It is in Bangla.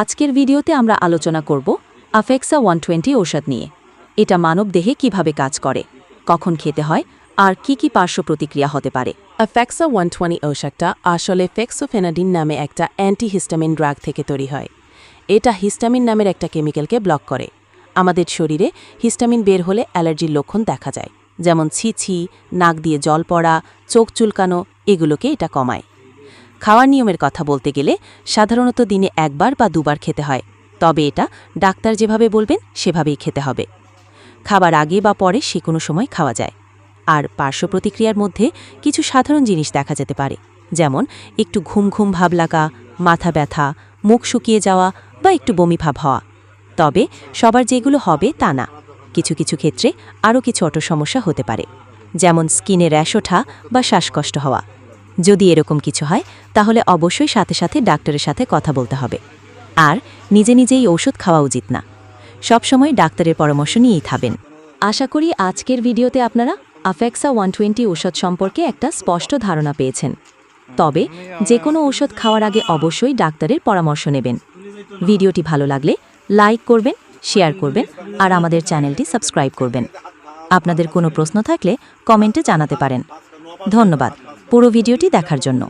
আজকের ভিডিওতে আমরা আলোচনা করব আফেক্সা ওয়ান টোয়েন্টি ঔষধ নিয়ে। এটা মানব দেহে কীভাবে কাজ করে, কখন খেতে হয়, আর কি কি পার্শ্ব প্রতিক্রিয়া হতে পারে। অ্যাফেক্সা ওয়ান ঔষধটা আসলে ফেক্সোফেনাডিন নামে একটা অ্যান্টিহিস্টামিন ড্রাগ থেকে তৈরি হয়। এটা হিস্টামিন নামের একটা কেমিক্যালকে ব্লক করে। আমাদের শরীরে হিস্টামিন বের হলে অ্যালার্জির লক্ষণ দেখা যায়। যেমন ছিছি, নাক দিয়ে জল পড়া, চোখ চুলকানো, এগুলোকে এটা কমায়। খাওয়ার নিয়মের কথা বলতে গেলে সাধারণত দিনে একবার বা দুবার খেতে হয়। তবে এটা ডাক্তার যেভাবে বলবেন, সেভাবেই খেতে হবে। খাবার আগে বা পরে সে কোনো সময় খাওয়া যায়। আর পার্শ্ব প্রতিক্রিয়ার মধ্যে কিছু সাধারণ জিনিস দেখা যেতে পারে। যেমন, একটু ঘুম ঘুম ভাব লাগা, মাথা ব্যথা, মুখ শুকিয়ে যাওয়া বা একটু বমি ভাব হওয়া। তবে সবার যেগুলো হবে তা না। কিছু কিছু ক্ষেত্রে আরও কিছু অটো সমস্যা হতে পারে। যেমন স্কিনে র্যাশ ওঠা বা শ্বাসকষ্ট হওয়া। যদি এরকম কিছু হয়, তাহলে অবশ্যই সাথে সাথে ডাক্তারের সাথে কথা বলতে হবে। আর নিজে নিজেই ওষুধ খাওয়া উচিত না। সবসময় ডাক্তারের পরামর্শ নিয়েই খাবেন আশা করি আজকের ভিডিওতে আপনারা আফেক্সা ওয়ান টোয়েন্টি ঔষধ সম্পর্কে একটা স্পষ্ট ধারণা পেয়েছেন। তবে যে কোনো ঔষধ খাওয়ার আগে অবশ্যই ডাক্তারের পরামর্শ নেবেন। ভিডিওটি ভালো লাগলে লাইক করবেন, শেয়ার করবেন আর আমাদের চ্যানেলটি সাবস্ক্রাইব করবেন। আপনাদের কোনো প্রশ্ন থাকলে কমেন্টে জানাতে পারেন। ধন্যবাদ। পুরো ভিডিওটি দেখার জন্য।